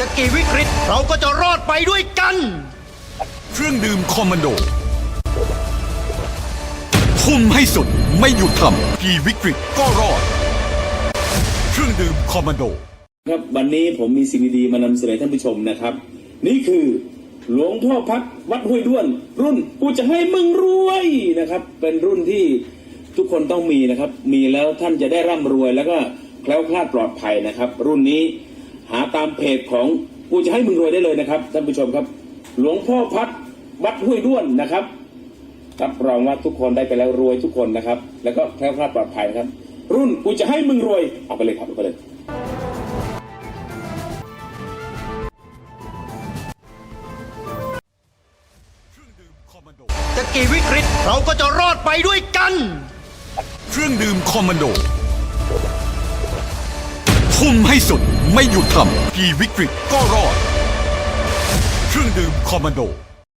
จะกี่วิกฤตเราก็จะรอดไปด้วยกัน เครื่องดื่มคอมมานโดทุ่มให้สุดไม่หยุดทำกี่วิกฤตก็รอด เครื่องดื่มคอมมานโด ครับวันนี้ผมมีสิ่งดีๆมานำเสนอท่านผู้ชมนะครับ นี่คือหลวงพ่อพักวัดห้วยด้วน รุ่นกูจะให้มึงรวยนะครับ เป็นรุ่นที่ทุกคนต้องมีนะครับ มีแล้วท่านจะได้ร่ำรวยแล้วก็แคล้วคลาดปลอดภัยนะครับ รุ่นนี้หาตามเพจของกูจะให้มึงรวยได้เลยนะครับท่านผู้ชมครับ หลวงพ่อพักวัดห้วยด้วนนะครับรับรองว่าทุกคนได้ไปแล้วรวยทุกคนนะครับ แล้วก็แคล้วคลาดปลอดภัยนะครับ รุ่นกูจะให้มึงรวยเอาไปเลยครับเอาไปเลยจะกี่วิกฤตเราก็จะรอดไปด้วยกัน เครื่องดื่มคอมมานโด ทุ่มให้สุดไม่หยุดทำกี่วิกฤตก็รอด เครื่องดื่มคอมมานโด